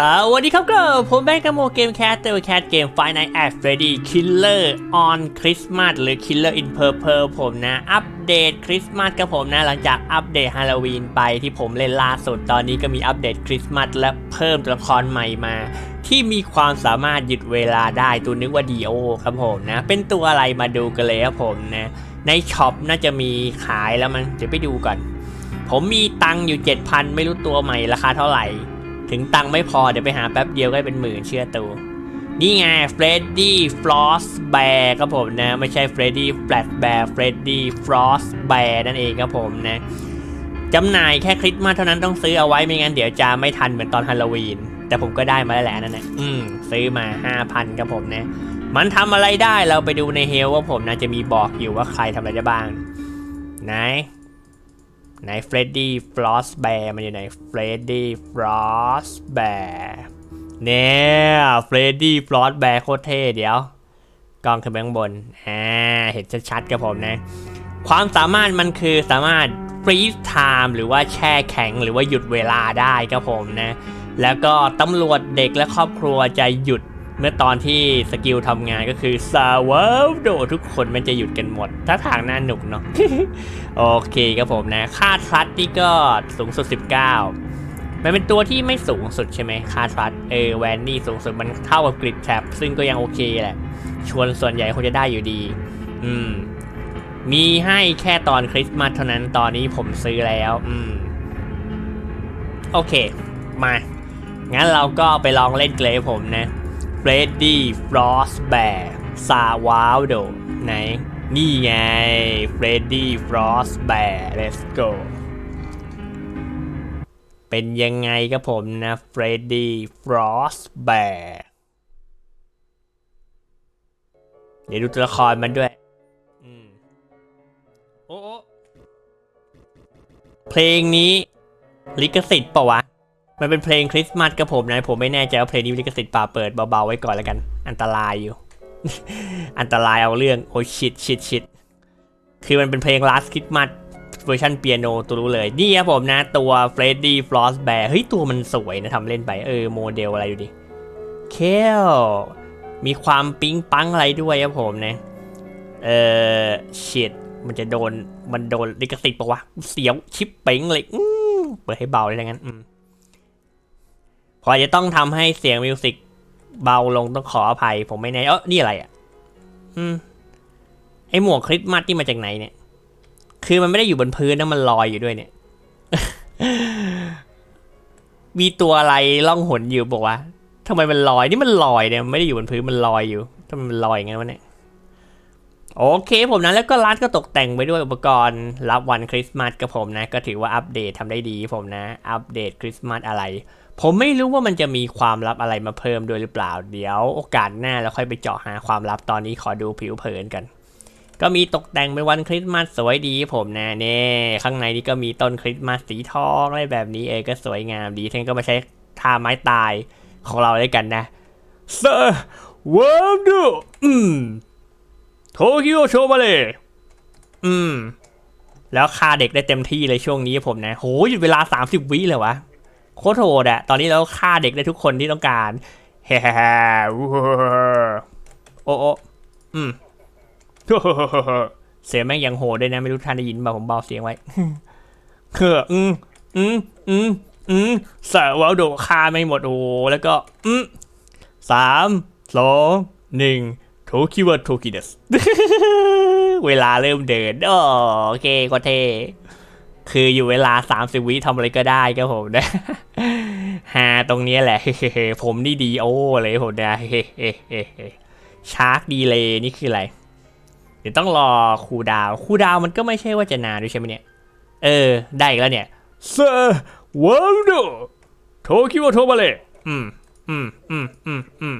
สวัสดีครับก็ผมแบงค์กบโมเกมแคสเตอร์แคสเกม Five Nights at Freddy Killer on Christmas หรือ Killer in Purple ผมนะ อัปเดตคริสต์มาสกับผมนะ หลังจากอัปเดตฮาโลวีนไปที่ผมเล่นล่าสุดตอนนี้ก็มีอัปเดตคริสต์มาสและเพิ่มตัวละครใหม่มา ที่มีความสามารถหยุดเวลาได้ตัวนึกว่าดีโอครับผมนะ เป็นตัวอะไรมาดูกันเลยครับผมนะ ในช็อปน่าจะมีขายแล้วมันเดี๋ยวไปดูก่อน ผมมีตังค์อยู่ 7,000 ไม่รู้ตัวใหม่ราคาเท่าไหร่ ถึงตังค์ไม่พอเดี๋ยวไปหาแป๊บเดียวก็เป็นหมื่นเชื่อตูนี่ไงเฟรดดี้ฟลอสแบร์ครับผมนะ ไม่ใช่เฟรดดี้แฟลตแบร์เฟรดดี้ฟลอสแบร์นั่นเองครับผมนะจำหน่ายแค่คริสต์มาสเท่านั้นต้องซื้อเอาไว้ไม่งั้นเดี๋ยวจะไม่ทันเหมือนตอนฮาโลวีน แต่ผมก็ได้มาแล้วแหละนั่นแหละอืมซื้อมา 5,000ครับผมนะ มันทำอะไรได้เราไปดูในเฮลว่าผมนะจะมีบอกอยู่ว่าใครทำอะไรได้บ้าง ไหน ไหนเฟรดดี้ฟลอสแบร์มันอยู่ไหนเฟรดดี้ฟลอสแบร์เนี่ยเฟรดดี้ฟลอสแบร์โคตรเท่เดี๋ยวกล้องขึ้นไปข้างบนอ่าเห็นชัดๆกับผมนะ ความสามารถมันคือสามารถฟรีซไทม์หรือว่าแช่แข็งหรือว่าหยุดเวลาได้ครับผมนะ แล้วก็ตำรวจเด็กและครอบครัวจะหยุด เมื่อตอนที่สกิลทำงานก็คือซาวโดทุกคนมันจะหยุดกันหมด ถ้าทางน่าหนุกเนาะ โอเคครับผมนะ ค่าทรัสนี่ก็สูงสุด 19 มันเป็นตัวที่ไม่สูงสุดใช่ไหมค่าทรัสเออแวนนี่สูงสุดมันเท่ากับกริดแท็บซึ่งก็ยังโอเคแหละ ชวนส่วนใหญ่คงจะได้อยู่ดี อืม มีให้แค่ตอนคริสต์มาสเท่านั้น ตอนนี้ผมซื้อแล้ว อืม โอเค มา งั้นเราก็ไปลองเล่นเกรย์ผมนะ r e d d y Frostbear ซาวาวโดไหน นี่ไง Freddy Frostbear let's go เป็นยังไงครับผมนะ Freddy Frostbear เดี๋ยวดูตัวละครมันด้วยโอ้โอ้เพลงนี้ลิขสิทธิ์ปะวะ มันเป็นเพลงคริสต์มาสกับผมนะผมไม่แน่ใจว่าเพลงนี้ลิขสิทธิ์ป่าเปิดเบาๆไว้ก่อนแล้วกัน อันตรายอยู่ อันตรายเอาเรื่องโอ้ชิดชิดชิดคือมันเป็นเพลง last Christmas เวอร์ชันเปียโนตัวรู้เลย นี่ครับผมนะ ตัว Freddy Frost Bear เฮ้ย ตัวมันสวยนะทำเล่นไป เออ โมเดลอะไรดูดิเคลมีความปิ๊งปังอะไรด้วยครับผมนะ เออชิดมันจะโดน มันโดนลิขสิทธิ์ปะวะ เสียวชิปเป้งเลยเปิดให้เบาเลยงั้นอืม พอจะต้องทำให้เสียงมิวสิกเบาลงต้องขออภัย ผมไม่แน่เออนี่อะไรอะ อืม ไอหมวกคริสต์มาสที่มาจากไหนเนี่ย คือมันไม่ได้อยู่บนพื้นนะมันลอยอยู่ด้วยเนี่ย มีตัวอะไรล่องหนอยู่บอกว่าทำไมมันลอย นี่มันลอยเนี่ยไม่ได้อยู่บนพื้นมันลอยอยู่ทำไมมันลอยอย่างนั้นวะเนี่ย โอเคผมนะแล้วก็ร้านก็ตกแต่งไปด้วยอุปกรณ์รับวันคริสต์มาสกับผมนะ ก็ถือว่าอัปเดตทำได้ดีผมนะ อัปเดตคริสต์มาสอะไร ผมไม่รู้ว่ามันจะมีความลับอะไรมาเพิ่มด้วยหรือเปล่า เดี๋ยวโอกาสหน้าเราค่อยไปเจาะหาความลับตอนนี้ขอดูผิวเผินกัน ก็มีตกแต่งเป็นวันคริสต์มาสสวยดีผมนะเน่ข้างในนี่ก็มีต้นคริสต์มาสสีทองอะไรแบบนี้เออก็สวยงามดีท่านก็มาใช้ท่าไม้ตายของเราด้วยกันนะเซอร์เวอร์ดูอืม โทคิโอโชมาเลย อืม แล้วค่าเด็กได้เต็มที่เลยช่วงนี้ผมนะ โหหยุดเวลา 30 วิเลยวะ โคตรโหดอะตอนนี้เราฆ่าเด็กได้ทุกคนที่ต้องการเฮ้โอ้โอ้อืมเสียงแม่งยังโหดด้วยนะ ไม่รู้ท่านได้ยินเปล่าผมเบาเสียงไว้เคืออืมอืมอืมอืมสาวาโดฆ่าไม่หมดโอ้โหแล้วก็ อืมสามสองหนึ่ง โทคิวะโทคิเดสเวลาเริ่มเดินโอเคก็เท คืออยู่เวลา30วิทำอะไรก็ได้ครับผมนะฮาตรงนี้แหละ ผมนี่ดีโอเลยผมนะชาร์กดีเลยนี่คืออะไร เดี๋ยวต้องรอคูดาวคูดาวมันก็ไม่ใช่ว่าจะนานด้วยใช่ไหมเนี่ย เออ ได้อีกแล้วเนี่ยเซอร์วอลโดโทคิวโทมาเลยอืมอืมอืมอืมอืม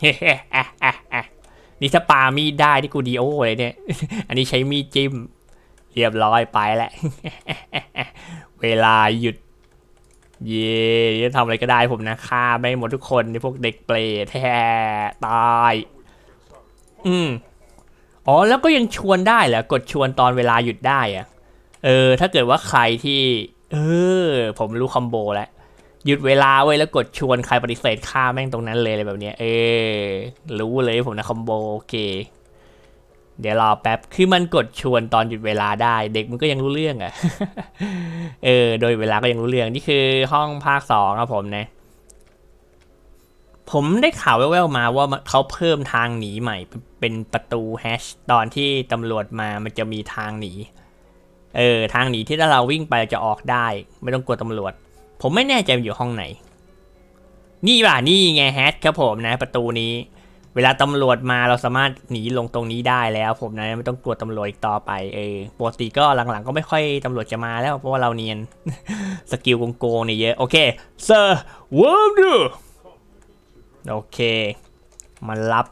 เฮ้เฮ้อะอะอะ นี่ถ้าปามีดได้ที่กูดีโอเลยเนี่ย อันนี้ใช้มีดจิ้ม เรียบร้อยไปแหละ เวลาหยุด เย่จะทำอะไรก็ได้ผมนะฆ่าไม่หมดทุกคนในพวกเด็กเปรตแท้ตาย อืมอ๋อแล้วก็ยังชวนได้เหรอกดชวนตอนเวลาหยุดได้อะเออ ถ้าเกิดว่าใครที่ เออ ผมรู้คอมโบแล้ว หยุดเวลาเว้แล้วกดชวนใครปฏิเสธฆ่าแม่งตรงนั้นเลยอะไรแบบเนี้ยเออรู้เลยผมนะคอมโบโอเค เดี๋ยวรอแป๊บคือมันกดชวนตอนหยุดเวลาได้ เด็กมันก็ยังรู้เรื่องอะเออ โดยเวลาก็ยังรู้เรื่องนี่คือห้องภาคสองครับผมนะผมได้ข่าวแว่วๆมาว่าเขาเพิ่มทางหนีใหม่ เป็นประตูแฮชตอนที่ตำรวจมามันจะมีทางหนี เออ ทางหนีที่ถ้าเราวิ่งไปจะออกได้ ไม่ต้องกลัวตำรวจ ผมไม่แน่ใจมันอยู่ห้องไหน นี่ป่ะนี่ไงแฮชครับผมนะประตูนี้ เวลาตำรวจมาเราสามารถหนีลงตรงนี้ได้แล้ว ผมนะไม่ต้องกลัวตำรวจอีกต่อไปเออปกติก็หลังๆ ก็ไม่ค่อยตำรวจจะมาแล้วเพราะว่าเราเนียนสกิลโกงๆนี่เยอะโอเคเซอร์วอร์ดูโอเคมันรับ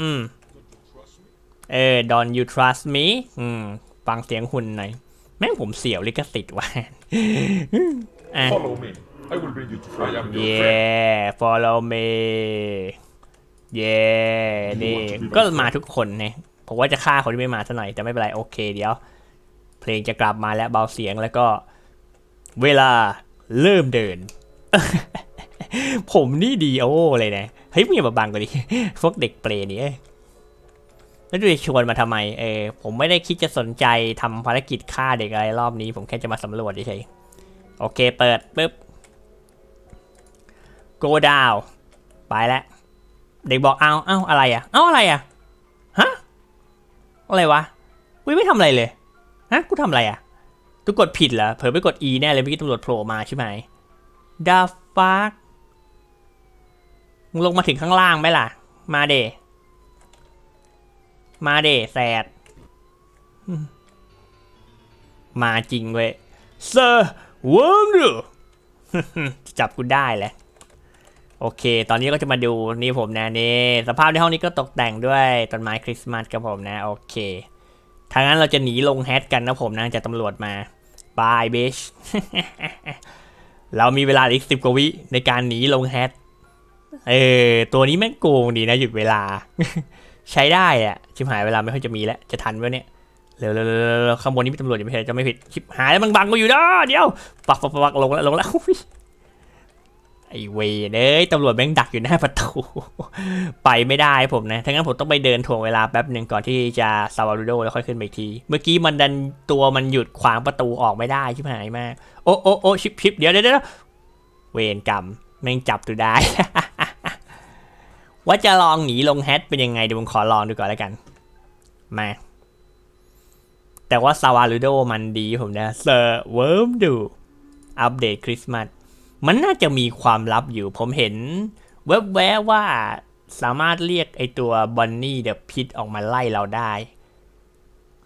อืม เออ don't you trust me อืม ฟังเสียงหุ่นหน่อย แม่งผมเสียวลิขสิทธิ์ว่ะอะ Follow me. I will bring you to I am your friend. yeah follow me yeah นี่ ก็มาทุกคนเนี่ยผมว่าจะฆ่าคนที่ไม่มาซะหน่อยแต่ไม่เป็นไร โอเคเดี๋ยว เพลงจะกลับมาแล้วเบาเสียงแล้วก็ เวลาเริ่มเดิน ผมนี่ดีโอเลยนะ เฮ้ยมึงอย่ามาบังกูดิพวกเด็กเปรย์นี่เอ้ย แล้วดูจะชวนมาทำไม เออ ผมไม่ได้คิดจะสนใจทำภารกิจฆ่าเด็กอะไรรอบนี้ ผมแค่จะมาสำรวจเฉยโอเค เปิดปุ๊บ go down ไปแล้ว เด็กบอกเอาเอาอะไรอะ เอาอะไรอะ ฮะ อะไรวะวิไม่ทำอะไรเลย ฮะ กูทำอะไรอะกูกดผิดเหรอ เผลอไปกด E แน่เลยเมื่อกี้ตำรวจโผล่มาใช่ไหม the fuck มึงลงมาถึงข้างล่างไหมล่ะ มาเด มาเดแซดมาจริงเว้ย Sir Wonder จับกูได้แหละโอเค ตอนนี้ก็จะมาดูนี่ผมนะนี่สภาพในห้องนี้ก็ตกแต่งด้วยต้นไม้คริสต์มาสครับผมนะ โอเคทางนั้นเราจะหนีลงแฮชกันนะผมนะจากตำรวจมาบายเบชเรามีเวลาอีกสิบกว่าวิในการหนีลงแฮชเออตัวนี้แม่งโกงดีนะหยุดเวลา ใช้ได้อะชิบหายเวลาไม่ค่อยจะมีแล้ว จะทันวะเนี่ยเร็วๆๆๆข้างบนนี้มีตำรวจอยู่ไม่ใช่จะไม่ผิดชิบหายแล้วมันบังกูอยู่นะเดี๋ยวปักปักปักปักลงแล้วลงแล้วไอเวยเอ้ยตำรวจแม่งดักอยู่หน้าประตู ไปไม่ได้ผมนะถ้างั้นผมต้องไปเดินถ่วงเวลาแป๊บหนึ่งก่อนที่จะซาวารูโดแล้วค่อยขึ้นไปอีกที เมื่อกี้มันดันตัวมันหยุดขวางประตูออกไม่ได้ชิบหายมาก โอ้โอ้โอ้ชิบชิบเดี๋ยวเดี๋ยวเดี๋ยวเวรกรรมแม่งจับตัวได้ ว่าจะลองหนีลงแฮตเป็นยังไงเดี๋ยวผมขอลองดูก่อนแล้วกัน มา แต่ว่าซาวารูโดมันดีผมนะเซอร์เวิร์มดูอัปเดตคริสต์มาสมันน่าจะมีความลับอยู่ ผมเห็นแวบๆว่าสามารถเรียกไอตัวบอนนี่เดอะพิทออกมาไล่เราได้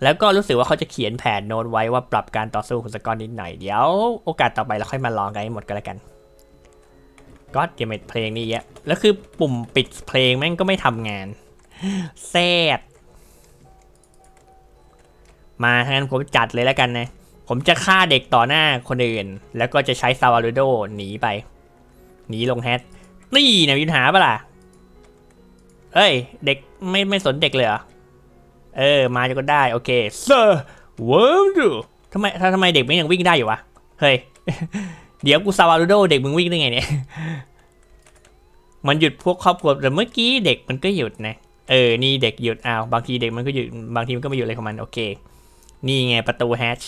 แล้วก็รู้สึกว่าเขาจะเขียนแผนโน้ตไว้ว่าปรับการต่อสู้ของสกอร์นิดหน่อย เดี๋ยวโอกาสต่อไปเราค่อยมาลองกันให้หมดกันแล้วกัน ก็เดี๋ยวเมเพลงนี้เยอะแล้วคือปุ่มปิดเพลงแม่งก็ไม่ทำงานแซดมาทั้งนั้นผมจัดเลยแล้วกันนะ ผมจะฆ่าเด็กต่อหน้าคนอื่น แล้วก็จะใช้ซาวารูโดหนีไป หนีลงแฮตนี่นะมีปัญหาปะล่ะ เอ้ย เด็กไม่ไม่สนเด็กเลยเหรอ เออ มาจะก็ได้ โอเคเซอร์เวิร์มดูทำไมถ้าทำไมเด็กไมันยังวิ่งได้อยู่วะ เฮ้ย เดี๋ยวกูซาวารูโดเด็กมึงวิ่งได้ไงเนี่ย มันหยุดพวกครอบครัวแต่เมื่อกี้เด็กมันก็หยุดนะ เออ นี่เด็กหยุดอ้าวบางทีเด็กมันก็หยุดบางทีมันก็ไม่หยุดอะไรของมันโอเค นี่ไงประตูแฮช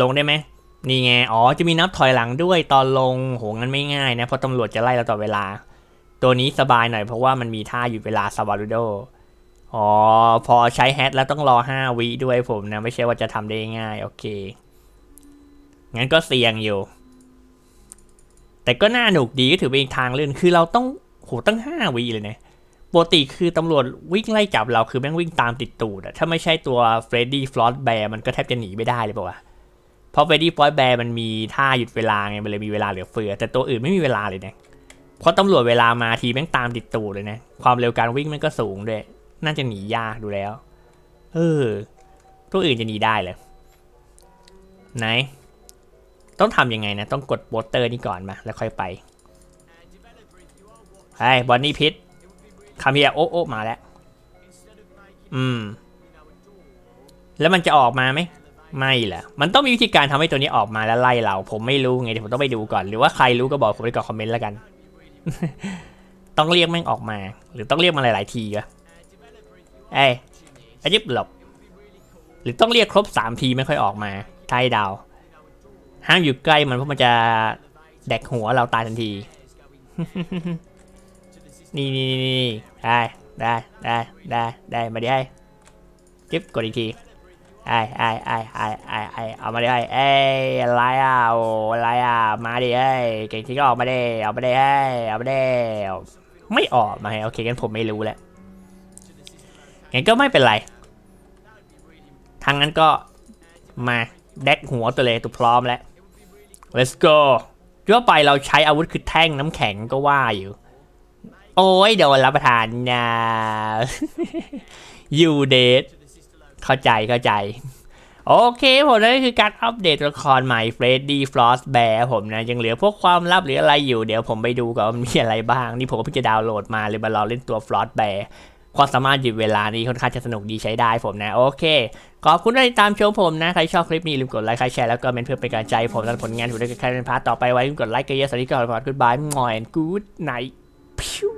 ลงได้ไหมนี่ไง อ๋อ จะมีนับถอยหลังด้วยตอนลง โห งั้นไม่ง่ายนะ เพราะตำรวจจะไล่เราต่อเวลา ตัวนี้สบายหน่อยเพราะว่ามันมีท่าหยุดเวลาซาวารูโด อ๋อ พอใช้แฮชแล้วต้องรอ 5 วิด้วยผมนะ ไม่ใช่ว่าจะทำได้ง่าย โอเค งั้นก็เสี่ยงอยู่ แต่ก็น่าหนุกดีก็ถือเป็นอีกทางเลื่อนคือเราต้องโหตั้ง5วิเลยนะปกติคือตำรวจวิ่งไล่จับเราคือแม่งวิ่งตามติดตูดอะถ้าไม่ใช่ตัวเฟรดดี้ฟลอสแบร์มันก็แทบจะหนีไม่ได้เลยป่าวะเพราะเฟรดดี้ฟลอสแบร์มันมีท่าหยุดเวลาไงมันเลยมีเวลาเหลือเฟือ แต่ตัวอื่นไม่มีเวลาเลยนะเพราะตำรวจเวลามาทีแม่งตามติดตูดเลยนะความเร็วการวิ่งมันก็สูงด้วยน่าจะหนียากดูแล้ว เออ ตัวอื่นจะหนีได้เลยไหน ต้องทำยังไงนะ ต้องกดโปสเตอร์นี่ก่อนมา แล้วค่อยไปไอ้บอนนี่พิษคาเมียโอ้โอ้มาแล้ว อืม แล้วมันจะออกมาไหม ไม่เหรอมันต้องมีวิธีการทำให้ตัวนี้ออกมาแล้วไล่เรา ผมไม่รู้ไงเดี๋ยวผมต้องไปดูก่อน หรือว่าใครรู้ก็บอกผมในกล่องคอมเมนต์แล้วกัน ต้องเรียกแม่งออกมา หรือต้องเรียกมาหลาย ๆ ทีวะเอ้ยอายิบหลบ หรือต้องเรียกครบสามทีไม่ค่อยออกมาทายดาว ห้ามอยู่ใกล้มันเพราะมันจะแดกหัวเราตายทันที นี่นี่นี่ได้ได้ได้ได้ได้มาดิไอ้จิ๊บกดอีกทีไอ้ไอ้ไอ้ไอ้ไอ้ไอ้เอามาดิไอ้เอ้ไรอะโอ้ไรอะมาดิไอ้เก่งที่ก็ออกมาดิเอามาดิไอ้เอามาดิไม่ออกมาให้โอเคงั้นผมไม่รู้แล้วงั้นก็ไม่เป็นไรทางนั้นก็มาแดกหัวตัวเลยตัวพร้อมแล้ว let's go ทั่วไปเราใช้อาวุธคือแท่งน้ำแข็งก็ว่าอยู่ โอ้ยโดนรับประทานนะยูเดทเข้าใจเข้าใจ โอเคผมนั่นคือการอัปเดตละครใหม่เฟรดดี้ฟลอสแบร์ผมนะ ยังเหลือพวกความลับหรืออะไรอยู่ เดี๋ยวผมไปดูก่อนมีอะไรบ้าง นี่ผมก็เพิ่งจะดาวน์โหลดมาเลยมารอเล่นตัวฟลอสแบร์ ความสามารถหยุดเวลานี้ค่อนข้างจะสนุกดีใช้ได้ผมนะ โอเค ขอบคุณที่ติดตามชมผมนะ ใครชอบคลิปนี้ลืมกดไลค์ใครแชร์แล้วก็เมนเพื่อเป็นกำลังใจผมและผลงานผมด้วยกันใครเป็นพาร์ทต่อไปไว้ลืมกดไลค์กันเยอะสวัสดีก่อนขอบคุณบายมอยแอนกู๊ดไนท์พิว